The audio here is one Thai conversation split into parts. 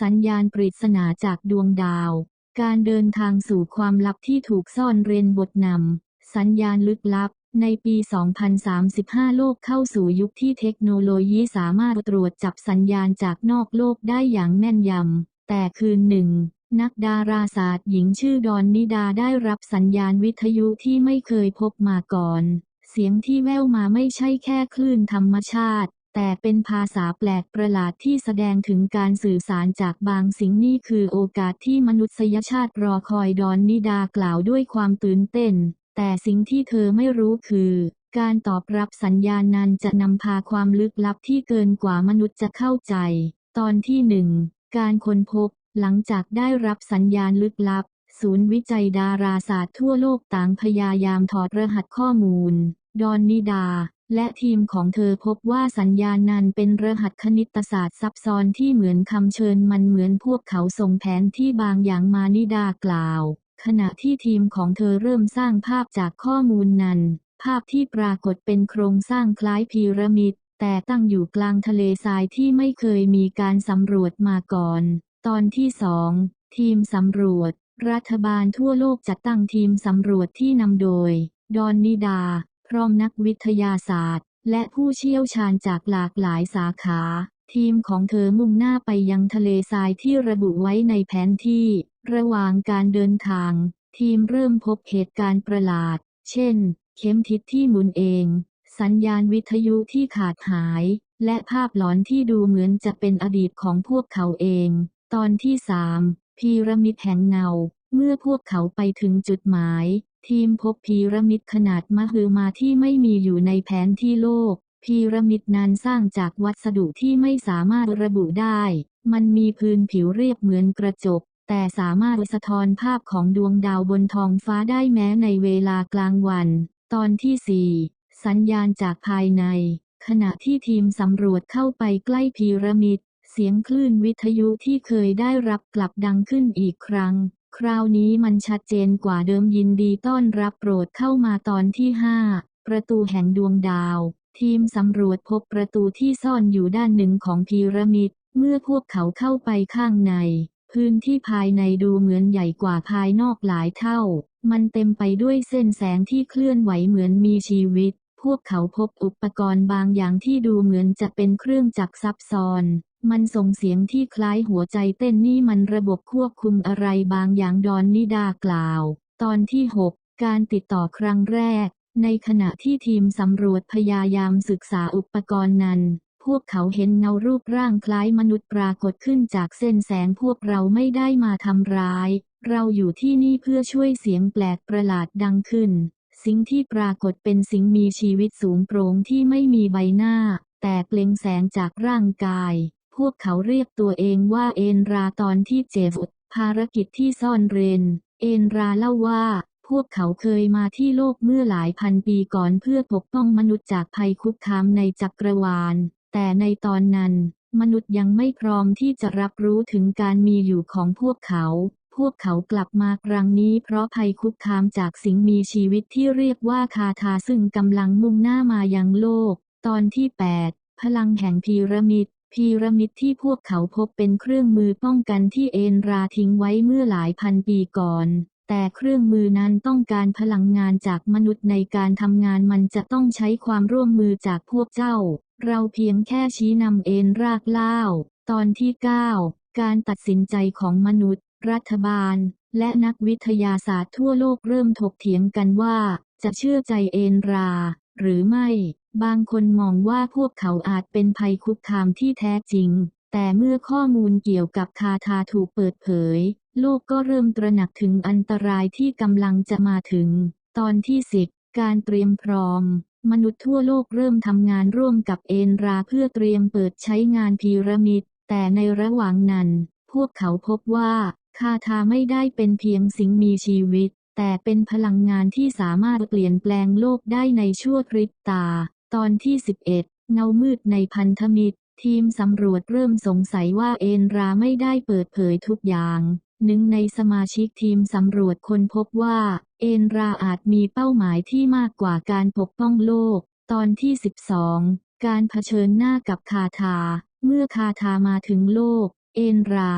สัญญาณปริศนาจากดวงดาว การเดินทางสู่ความลับที่ถูกซ่อนเร้นบทนำ สัญญาณลึกลับ ในปี 2035 โลกเข้าสู่ยุคที่เทคโนโลยีสามารถตรวจจับสัญญาณจากนอกโลกได้อย่างแม่นยำ แต่คืนหนึ่ง นักดาราศาสตร์หญิงชื่อดอนนิดาได้รับสัญญาณวิทยุที่ไม่เคยพบมาก่อน เสียงที่แว่วมาไม่ใช่แค่คลื่นธรรมชาติ แต่เป็นภาษาแปลกประหลาดที่แสดงถึงการสื่อสารจากบางสิ่งนี่คือโอกาสที่มนุษยชาติรอคอยดอนนิดากล่าวด้วยความตื่นเต้น แต่สิ่งที่เธอไม่รู้คือ การตอบรับสัญญาณนั้นจะนำพาความลึกลับที่เกินกว่ามนุษย์จะเข้าใจ ตอนที่หนึ่งการค้นพบ หลังจากได้รับสัญญาณลึกลับ ศูนย์วิจัยดาราศาสตร์ทั่วโลกต่างพยายามถอดรหัสข้อมูล ดอนนิดา และทีมของเธอพบว่าสัญญาณนั้นเป็นรหัสคณิตศาสตร์ซับซ้อนที่เหมือนคำเชิญมันเหมือนพวกเขาส่งแผนที่บางอย่างมานิดากล่าว ขณะที่ทีมของเธอเริ่มสร้างภาพจากข้อมูลนั้น ภาพที่ปรากฏเป็นโครงสร้างคล้ายพีระมิด แต่ตั้งอยู่กลางทะเลทรายที่ไม่เคยมีการสำรวจมาก่อน ตอนที่สองทีมสำรวจ รัฐบาลทั่วโลกจัดตั้งทีมสำรวจที่นำโดย ดอนนิดา พร้อมนักวิทยาศาสตร์ และผู้เชี่ยวชาญจากหลากหลายสาขา ทีมของเธอมุ่งหน้าไปยังทะเลทรายที่ระบุไว้ในแผนที่ ระหว่างการเดินทาง ทีมเริ่มพบเหตุการณ์ประหลาด เช่น เข็มทิศที่หมุนเอง สัญญาณวิทยุที่ขาดหาย และภาพหลอนที่ดูเหมือนจะเป็นอดีตของพวกเขาเอง ตอนที่สามพีระมิดแห่งเงาเมื่อพวกเขาไปถึงจุดหมาย ทีมพบพีระมิดขนาดมหึมาที่ไม่มีอยู่ในแผนที่โลก พีระมิดนั้นสร้างจากวัสดุที่ไม่สามารถระบุได้ มันมีพื้นผิวเรียบเหมือนกระจก แต่สามารถสะท้อนภาพของดวงดาวบนท้องฟ้าได้แม้ในเวลากลางวัน ตอนที่ 4 สัญญาณจากภายใน ขณะที่ทีมสำรวจเข้าไปใกล้พีระมิดเสียงคลื่นวิทยุที่เคยได้รับกลับดังขึ้นอีกครั้ง คราวนี้มันชัดเจนกว่าเดิมยินดีต้อนรับโปรดเข้ามาตอนที่ 5 ประตูแห่งดวงดาว ทีมสำรวจพบประตูที่ซ่อนอยู่ด้านหนึ่งของพีระมิด เมื่อพวกเขาเข้าไปข้างใน พื้นที่ภายในดูเหมือนใหญ่กว่าภายนอกหลายเท่า มันเต็มไปด้วยเส้นแสงที่เคลื่อนไหวเหมือนมีชีวิต พวกเขาพบอุปกรณ์บางอย่างที่ดูเหมือนจะเป็นเครื่องจักรซับซ้อน มันส่งเสียงที่คล้ายหัวใจเต้นนี่มันระบบควบคุมอะไรบางอย่างดอนนิดากล่าว ตอนที่ 6 การติดต่อครั้งแรก ในขณะที่ทีมสำรวจพยายามศึกษาอุปกรณ์นั้น พวกเขาเห็นเงารูปร่างคล้ายมนุษย์ปรากฏขึ้นจากเส้นแสงพวกเราไม่ได้มาทำร้าย เราอยู่ที่นี่เพื่อช่วยเสียงแปลกประหลาดดังขึ้น สิ่งที่ปรากฏเป็นสิ่งมีชีวิตสูงโปร่งที่ไม่มีใบหน้า แต่เปล่งแสงจากร่างกาย พวกเขาเรียกตัวเองว่าเอนราตอนที่เจ็บภารกิจที่ซ่อนเร้นเอนราเล่าว่า พวกเขาเคยมาที่โลกเมื่อหลายพันปีก่อนเพื่อปกป้องมนุษย์จากภัยคุกคามในจักรวาล แต่ในตอนนั้น มนุษย์ยังไม่พร้อมที่จะรับรู้ถึงการมีอยู่ของพวกเขา พวกเขากลับมาครั้งนี้เพราะภัยคุกคามจากสิ่งมีชีวิตที่เรียกว่าคาทาซึ่งกำลังมุ่งหน้ามายังโลก ตอนที่ 8 พลังแห่งพีระมิด พีระมิดที่พวกเขาพบเป็นเครื่องมือป้องกันที่เอนราทิ้งไว้เมื่อหลายพันปีก่อน แต่เครื่องมือนั้นต้องการพลังงานจากมนุษย์ในการทำงานมันจะต้องใช้ความร่วมมือจากพวกเจ้า เราเพียงแค่ชี้นำเอนรากเล่า ตอนที่ 9 การตัดสินใจของมนุษย์ รัฐบาล และนักวิทยาศาสตร์ทั่วโลกเริ่มถกเถียงกันว่า จะเชื่อใจเอนรา หรือไม่ บางคนมองว่าพวกเขาอาจเป็นภัยคุกคามที่แท้จริง แต่เมื่อข้อมูลเกี่ยวกับคาทาถูกเปิดเผย โลกก็เริ่มตระหนักถึงอันตรายที่กำลังจะมาถึง ตอนที่10การเตรียมพร้อม มนุษย์ทั่วโลกเริ่มทำงานร่วมกับเอนราเพื่อเตรียมเปิดใช้งานพีระมิด แต่ในระหว่างนั้น พวกเขาพบว่าคาทาไม่ได้เป็นเพียงสิ่งมีชีวิต แต่เป็นพลังงานที่สามารถเปลี่ยนแปลงโลกได้ในชั่วพริบตา ตอนที่ 11 เงามืดในพันธมิตร ทีมสำรวจเริ่มสงสัยว่าเอนราไม่ได้เปิดเผยทุกอย่างหนึ่งในสมาชิกทีมสำรวจคนพบว่า เอนราอาจมีเป้าหมายที่มากกว่าการปกป้องโลก ตอนที่ 12 การเผชิญหน้ากับคาทา เมื่อคาทามาถึงโลก เอนรา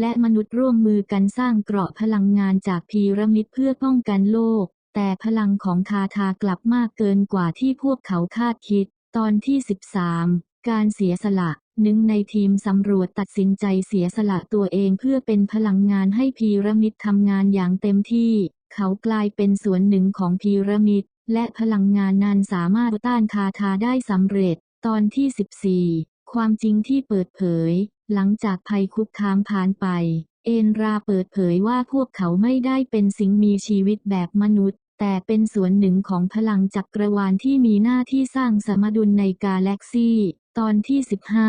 และมนุษย์ร่วมมือกันสร้างเกราะพลังงานจากพีระมิดเพื่อป้องกันโลก แต่พลังของคาทากลับมากเกินกว่าที่พวกเขาคาดคิด ตอนที่ 13 การเสียสละหนึ่งในทีมสำรวจตัดสินใจเสียสละตัวเองเพื่อเป็นพลังงานให้พีระมิดทำงานอย่างเต็มที่ เขากลายเป็นส่วนหนึ่งของพีระมิด และพลังงานนั้นสามารถต้านคาทาได้สำเร็จ ตอนที่ 14 ความจริงที่เปิดเผย หลังจากภัยคุกคามผ่านไป เอนราเปิดเผยว่าพวกเขาไม่ได้เป็นสิ่งมีชีวิตแบบมนุษย์ แต่เป็นส่วนหนึ่งของพลังจักรวาลที่มีหน้าที่สร้างสมดุลในกาแล็กซีตอนที่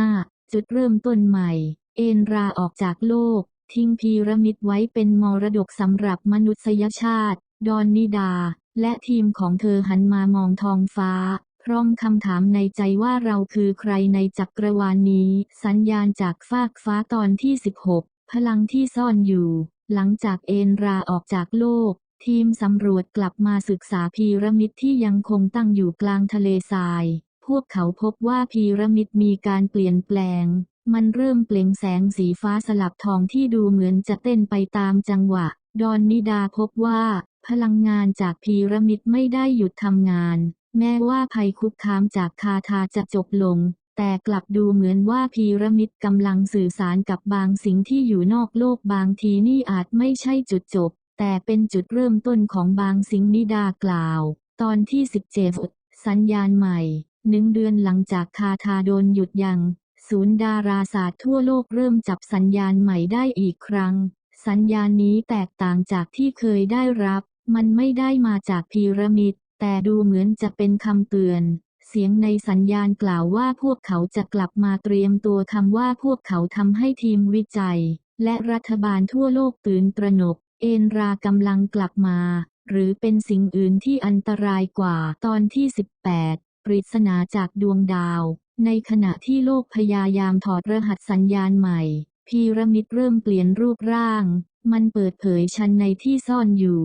15 จุดเริ่มต้นใหม่ เอนราออกจากโลก ทิ้งพีระมิดไว้เป็นมรดกสำหรับมนุษยชาติ ดอนนิดา และทีมของเธอหันมามองท้องฟ้าพร้อมคำถามในใจว่าเราคือใครในจักรวาลนนี้ สัญญาณจากฟากฟ้าตอนที่ 16 พลังที่ซ่อนอยู่ หลังจากเอนราออกจากโลก ทีมสำรวจกลับมาศึกษาพีระมิดที่ยังคงตั้งอยู่กลางทะเลทราย พวกเขาพบว่าพีระมิดมีการเปลี่ยนแปลง มันเริ่มเปล่งแสงสีฟ้าสลับทองที่ดูเหมือนจะเต้นไปตามจังหวะ ดอนนิดาพบว่า พลังงานจากพีระมิดไม่ได้หยุดทำงาน แม้ว่าภัยคุกคามจากคาทาจะจบลง แต่กลับดูเหมือนว่าพีระมิดกำลังสื่อสารกับบางสิ่งที่อยู่นอกโลกบางทีนี่อาจไม่ใช่จุดจบ แต่เป็นจุดเริ่มต้นของบางสิ่งนิดากล่าว ตอนที่ 17 สัญญาณใหม่หนึ่งเดือนหลังจากคาทาโดนหยุดยัง้งศูนย์ดาราศาสตร์ทั่วโลกเริ่มจับสัญญาณใหม่ได้อีกครั้ง สัญญาณนี้แตกต่างจากที่เคยได้รับ มันไม่ได้มาจากพีระมิด แต่ดูเหมือนจะเป็นคำเตือน เสียงในสัญญาณกล่าวว่าพวกเขาจะกลับมาเตรียมตัวคำว่าพวกเขาทำให้ทีมวิจัย และรัฐบาลทั่วโลกตื่นตระหนก เอนรากำลังกลับมา หรือเป็นสิ่งอื่นที่อันตรายกว่าตอนที่ 18 ปริศนาจากดวงดาว ในขณะที่โลกพยายามถอดรหัสสัญญาณใหม่ พีระมิดเริ่มเปลี่ยนรูปร่าง มันเปิดเผยชั้นในที่ซ่อนอยู่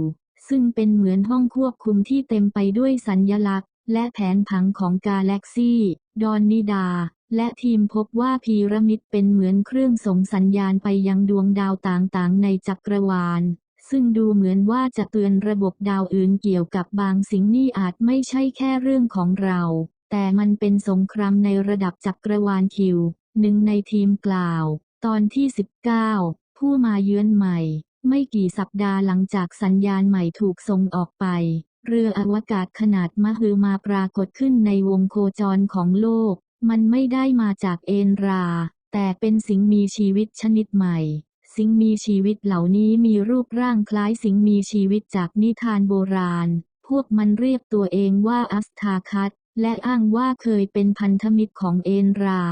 ซึ่งเป็นเหมือนห้องควบคุมที่เต็มไปด้วยสัญญลักษณ์ และแผนผังของกาแล็กซี่ ดอนนิดา และทีมพบว่าพีระมิดเป็นเหมือนเครื่องส่งสัญญาณไปยังดวงดาวต่างๆ ในจักรวาล ซึ่งดูเหมือนว่าจะเตือนระบบดาวอื่นเกี่ยวกับบางสิ่งนี่อาจไม่ใช่แค่เรื่องของเรา แต่มันเป็นสงครามในระดับจักรวาลคิว หนึ่งในทีมกล่าว ตอนที่ 19 ผู้มาเยือนใหม่ไม่กี่สัปดาห์หลังจากสัญญาณใหม่ถูกส่งออกไป เรืออวกาศขนาดมหึมาปรากฏขึ้นในวงโคจรของโลก มันไม่ได้มาจากเอนรา แต่เป็นสิ่งมีชีวิตชนิดใหม่ สิ่งมีชีวิตเหล่านี้มีรูปร่างคล้ายสิ่งมีชีวิตจากนิทานโบราณ พวกมันเรียกตัวเองว่าอัสทาคัตและอ้างว่าเคยเป็นพันธมิตรของเอนรา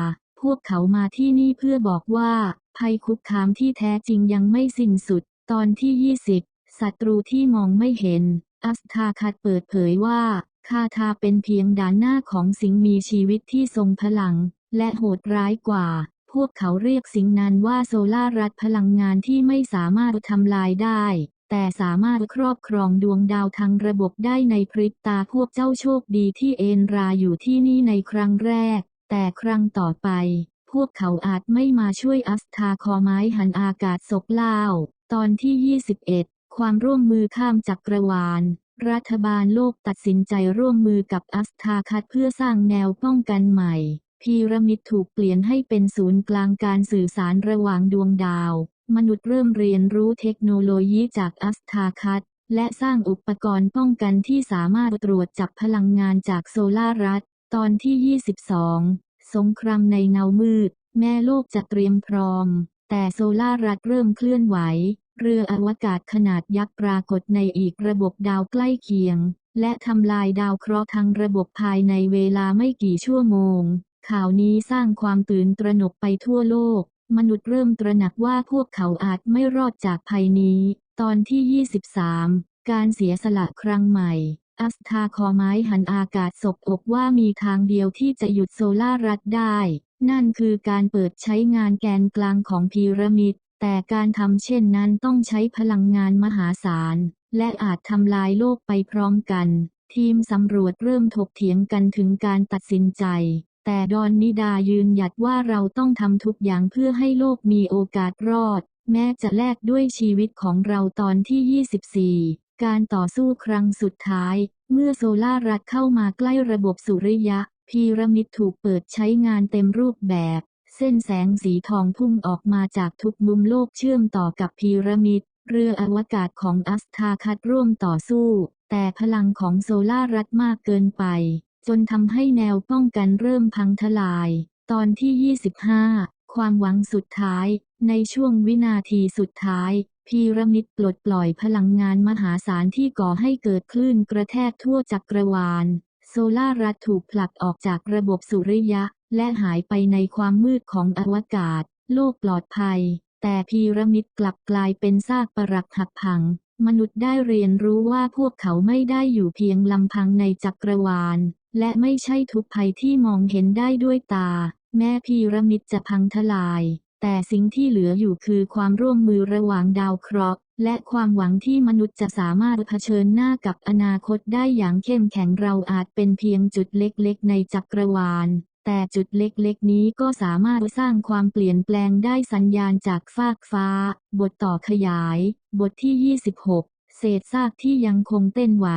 พวกเขามาที่นี่เพื่อบอกว่า ภัยคุกคามที่แท้จริงยังไม่สิ้นสุด ตอนที่ 20 ศัตรูที่มองไม่เห็น อัสทาคัตเปิดเผยว่า คาทาเป็นเพียงด่านหน้าของสิ่งมีชีวิตที่ทรงพลัง และโหดร้ายกว่า พวกเขาเรียกสิ่งนั้นว่าโซลารัฐพลังงานที่ไม่สามารถทำลายได้ แต่สามารถครอบครองดวงดาวทั้งระบบได้ในพริบตาพวกเจ้าโชคดีที่เอนราอยู่ที่นี่ในครั้งแรก แต่ครั้งต่อไป พวกเขาอาจไม่มาช่วยอัสทาคอไม้หันอากาศศกเล่า ตอนที่ 21 ความร่วมมือข้ามจักรวาล รัฐบาลโลกตัดสินใจร่วมมือกับอัสทาคัตเพื่อสร้างแนวป้องกันใหม่ พีระมิดถูกเปลี่ยนให้เป็นศูนย์กลางการสื่อสารระหว่างดวงดาว มนุษย์เริ่มเรียนรู้เทคโนโลยีจากอัสทาคัตและสร้างอุปกรณ์ป้องกันที่สามารถตรวจจับพลังงานจากโซลารัฐตอนที่ 22 สงครามในเงามืด แม่โลกจะเตรียมพร้อม แต่โซลารัฐเริ่มเคลื่อนไหว เรืออวกาศขนาดยักษ์ปรากฏในอีกระบบดาวใกล้เคียง และทำลายดาวเคราะห์ทั้งระบบภายในเวลาไม่กี่ชั่วโมง ข่าวนี้สร้างความตื่นตระหนกไปทั่วโลก มนุษย์เริ่มตระหนักว่าพวกเขาอาจไม่รอดจากภัยนี้ ตอนที่ 23 การเสียสละครั้งใหม่อัสทาคอไม้หันอากาศศบอกว่ามีทางเดียวที่จะหยุดโซลารัฐได้ นั่นคือการเปิดใช้งานแกนกลางของพีระมิด แต่การทำเช่นนั้นต้องใช้พลังงานมหาศาล และอาจทำลายโลกไปพร้อมกัน ทีมสำรวจเริ่มถกเถียงกันถึงการตัดสินใจ แต่ดอนนิดายืนหยัดว่าเราต้องทำทุกอย่างเพื่อให้โลกมีโอกาสรอด แม้จะแลกด้วยชีวิตของเราตอนที่ 24 การต่อสู้ครั้งสุดท้าย เมื่อโซลารัฐเข้ามาใกล้ระบบสุริยะพีระมิดถูกเปิดใช้งานเต็มรูปแบบ เส้นแสงสีทองพุ่งออกมาจากทุกมุมโลกเชื่อมต่อกับพีระมิด เรืออวกาศของอัสทาคัดร่วมต่อสู้ แต่พลังของโซลารัฐมากเกินไป จนทำให้แนวป้องกันเริ่มพังทลาย ตอนที่ 25 ความหวังสุดท้าย ในช่วงวินาทีสุดท้ายพีระมิดปลดปล่อยพลังงานมหาศาลที่ก่อให้เกิดคลื่นกระแทกทั่วจักรวาล โซลารัฐถูกผลักออกจากระบบสุริยะ และหายไปในความมืดของอวกาศ โลกปลอดภัย แต่พีระมิดกลับกลายเป็นซากปรักหักพัง มนุษย์ได้เรียนรู้ว่าพวกเขาไม่ได้อยู่เพียงลำพังในจักรวาล และไม่ใช่ทุกภัยที่มองเห็นได้ด้วยตา แม้พีระมิดจะพังทลาย แต่สิ่งที่เหลืออยู่คือความร่วมมือระหว่างดาวเคราะห์และความหวังที่มนุษย์จะสามารถเผชิญหน้ากับอนาคตได้อย่างเข้มแข็งเราอาจเป็นเพียงจุดเล็กๆ ในจักรวาล แต่จุดเล็กๆนี้ก็สามารถสร้างความเปลี่ยนแปลงได้สัญญาณจากฟากฟ้า บทต่อขยาย บทที่ 26 เศษซากที่ยังคงเต้นไหว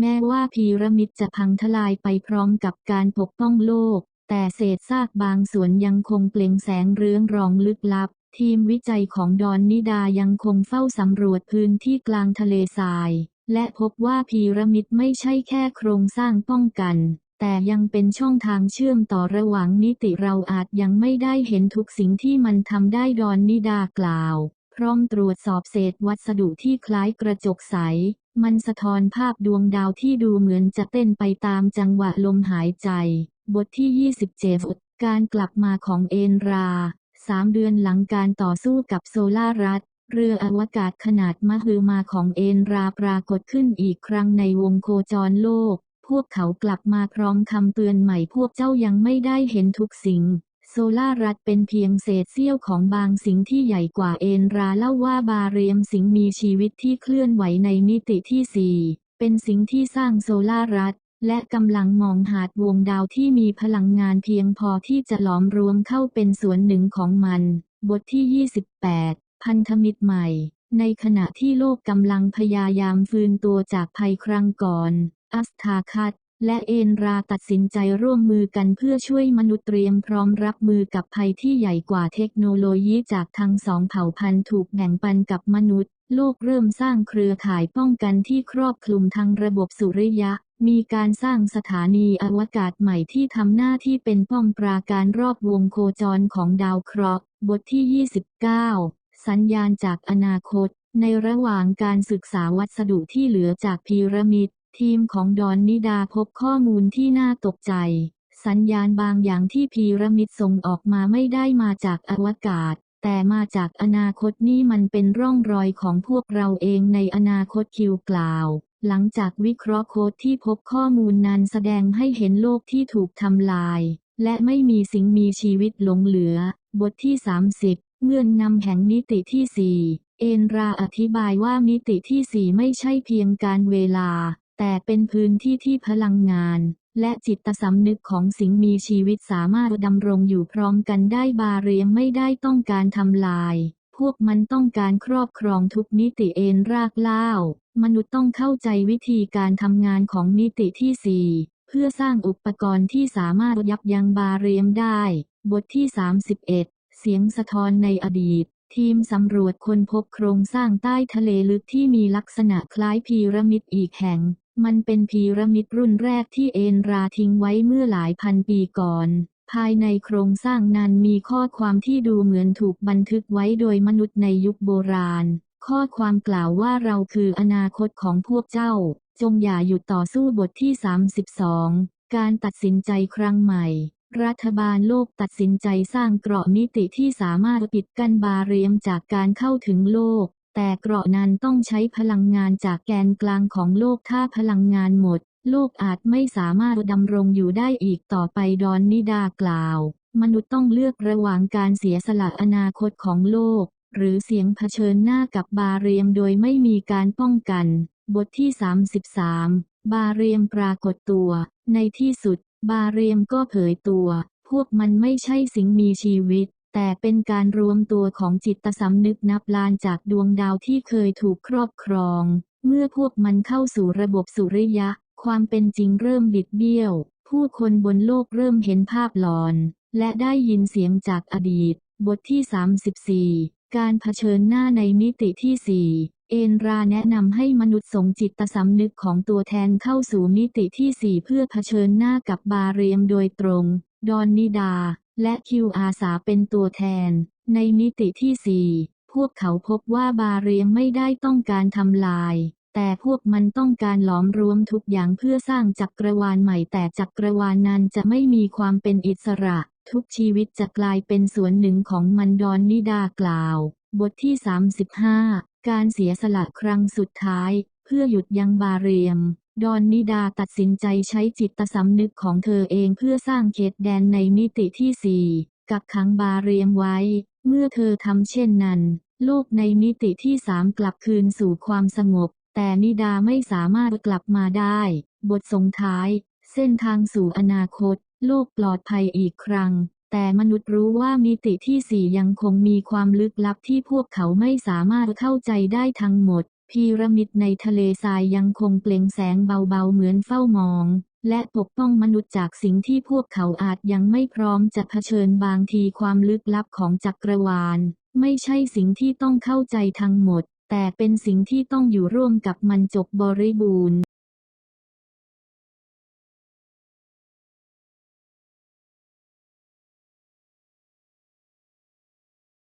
แม้ว่าพีระมิดจะพังทลายไปพร้อมกับการปกป้องโลก แต่เศษซากบางส่วนยังคงเปล่งแสงเรืองรองลึกลับ ทีมวิจัยของดอนนิดายังคงเฝ้าสำรวจพื้นที่กลางทะเลทรายและพบว่าพีระมิดไม่ใช่แค่โครงสร้างป้องกัน แต่ยังเป็นช่องทางเชื่อมต่อระหว่างมิติเราอาจยังไม่ได้เห็นทุกสิ่งที่มันทำได้ดอนนิดากล่าว พร้อมตรวจสอบเศษวัสดุที่คล้ายกระจกใส มันสะท้อนภาพดวงดาวที่ดูเหมือนจะเต้นไปตามจังหวะลมหายใจ บทที่ 27 การกลับมาของเอนราสามเดือนหลังการต่อสู้กับโซลารัฐเรืออวกาศขนาดมหึมาของเอนราปรากฏขึ้นอีกครั้งในวงโคจรโลก วกเขากลับมาพร้อมคำเตือนใหม่พวกเจ้ายังไม่ได้เห็นทุกสิ่ง โซลารัฐเป็นเพียงเศษเสี้ยวของบางสิ่งที่ใหญ่กว่าเอนราเล่าว่าบาเรียมสิงมีชีวิตที่เคลื่อนไหวในมิติที่สี่เป็นสิ่งที่สร้างโซลารัฐและกำลังมองหาดวงดาวที่มีพลังงานเพียงพอที่จะหลอมรวมเข้าเป็นส่วนหนึ่งของมัน บทที่ 28 พันธมิตรใหม่ ในขณะที่โลกกำลังพยายามฟื้นตัวจากภัยครั้งก่อน อัสทาคัตและเอนราตัดสินใจร่วมมือกันเพื่อช่วยมนุษย์เตรียมพร้อมรับมือกับภัยที่ใหญ่กว่าเทคโนโลยีจากทั้งสองเผ่าพันธุ์ถูกแบ่งปันกับมนุษย์ โลกเริ่มสร้างเครือข่ายป้องกันที่ครอบคลุมทั้งระบบสุริยะ มีการสร้างสถานีอวกาศใหม่ที่ทำหน้าที่เป็นป้องปราการรอบวงโคจรของดาวเคราะห์ บทที่ 29 สัญญาณจากอนาคตในระหว่างการศึกษาวัสดุที่เหลือจากพีระมิด ทีมของดอนนิดาพบข้อมูลที่น่าตกใจ สัญญาณบางอย่างที่พีระมิดส่งออกมาไม่ได้มาจากอวกาศ แต่มาจากอนาคตนี่มันเป็นร่องรอยของพวกเราเองในอนาคตคิวกล่าว หลังจากวิเคราะห์โค้ดที่พบข้อมูลนั้นแสดงให้เห็นโลกที่ถูกทำลาย และไม่มีสิ่งมีชีวิตหลงเหลือ บทที่ 30 เงื่อนนำแห่งมิติที่ 4 เอนราอธิบายว่ามิติที่ 4 ไม่ใช่เพียงการเวลา แต่เป็นพื้นที่ที่พลังงาน และจิตสำนึกของสิ่งมีชีวิตสามารถดำรงอยู่พร้อมกันได้บาเรียมไม่ได้ต้องการทำลาย พวกมันต้องการครอบครองทุกมิติเอนรากเล่ามนุษย์ต้องเข้าใจวิธีการทำงานของมิติที่4เพื่อสร้างอุปกรณ์ที่สามารถยับยั้งบาเรียมได้ บทที่ 31 เสียงสะท้อนในอดีต ทีมสำรวจค้นพบโครงสร้างใต้ทะเลลึกที่มีลักษณะคล้ายพีระมิดอีกแห่ง มันเป็นพีระมิดรุ่นแรกที่เอนราทิ้งไว้เมื่อหลายพันปีก่อน ภายในโครงสร้างนั้นมีข้อความที่ดูเหมือนถูกบันทึกไว้โดยมนุษย์ในยุคโบราณ ข้อความกล่าวว่าเราคืออนาคตของพวกเจ้า จงอย่าหยุดต่อสู้บทที่ 32 การตัดสินใจครั้งใหม่รัฐบาลโลกตัดสินใจสร้างเกราะมิติที่สามารถปิดกั้นบาเรียมจากการเข้าถึงโลก แต่เกราะนั้นต้องใช้พลังงานจากแกนกลางของโลกถ้าพลังงานหมด โลกอาจไม่สามารถดำรงอยู่ได้อีกต่อไปดอนนิดากล่าว มนุษย์ต้องเลือกระหว่างการเสียสละอนาคตของโลก หรือเสียงเผชิญหน้ากับบาเรียมโดยไม่มีการป้องกัน บทที่ 33 บาเรียมปรากฏตัว ในที่สุด บาเรียมก็เผยตัว พวกมันไม่ใช่สิ่งมีชีวิต แต่เป็นการรวมตัวของจิตสำนึกนับล้านจากดวงดาวที่เคยถูกครอบครอง เมื่อพวกมันเข้าสู่ระบบสุริยะ ความเป็นจริงเริ่มบิดเบี้ยว ผู้คนบนโลกเริ่มเห็นภาพหลอน และได้ยินเสียงจากอดีต บทที่ 34 การเผชิญหน้าในมิติที่ 4เอนราแนะนำให้มนุษย์สงจิตสำนึกของตัวแทนเข้าสู่มิติที่ 4 เพื่อเผชิญหน้ากับบาเรียมโดยตรง ดอนนิดา และคิวอาสาเป็นตัวแทน ในมิติที่ 4 พวกเขาพบว่าบาเรียมไม่ได้ต้องการทำลาย แต่พวกมันต้องการหลอมรวมทุกอย่างเพื่อสร้างจักรวาลใหม่แต่จักรวาลนั้นจะไม่มีความเป็นอิสระ ทุกชีวิตจะกลายเป็นส่วนหนึ่งของมันดอนนิดากล่าว บทที่ 35 การเสียสละครั้งสุดท้าย เพื่อหยุดยั้งบาเรียม ดอนนิดาตัดสินใจใช้จิตสำนึกของเธอเองเพื่อสร้างเขตแดนในมิติที่4กักขังบาเรียมไว้ เมื่อเธอทำเช่นนั้น โลกในมิติที่3กลับคืนสู่ความสงบ แต่นิดาไม่สามารถกลับมาได้ บทส่งท้าย เส้นทางสู่อนาคต โลกปลอดภัยอีกครั้ง แต่มนุษย์รู้ว่ามิติที่สี่ยังคงมีความลึกลับที่พวกเขาไม่สามารถเข้าใจได้ทั้งหมด พีระมิดในทะเลทรายยังคงเปล่งแสงเบาๆเหมือนเฝ้ามอง และปกป้องมนุษย์จากสิ่งที่พวกเขาอาจยังไม่พร้อมจะเผชิญบางทีความลึกลับของจักรวาล ไม่ใช่สิ่งที่ต้องเข้าใจทั้งหมด แต่เป็นสิ่งที่ต้องอยู่ร่วมกับมันจบบริบูรณ์